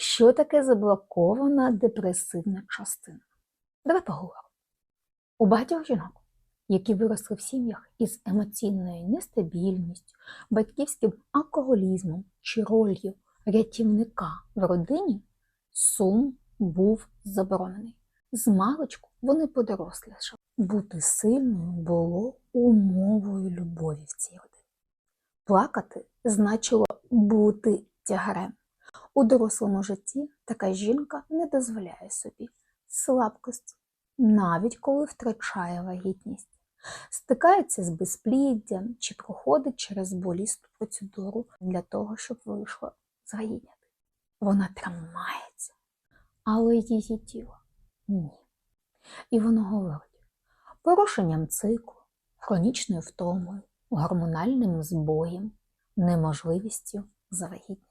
Що таке заблокована депресивна частина? Давай поговоримо. У багатьох жінок, які виросли в сім'ях із емоційною нестабільністю, батьківським алкоголізмом чи ролью рятівника в родині, сум був заборонений. З маличку вони подорослішали. Бути сильною було умовою любові в цій родині. Плакати значило бути тягарем. У дорослому житті така жінка не дозволяє собі слабкості, навіть коли втрачає вагітність, стикається з безпліддям чи проходить через болісту процедуру для того, щоб вийшло звагітняти. Вона тримається, але її тіло ні. І воно говорить порушенням циклу, хронічною втомою, гормональним збоєм, неможливістю завагітніти.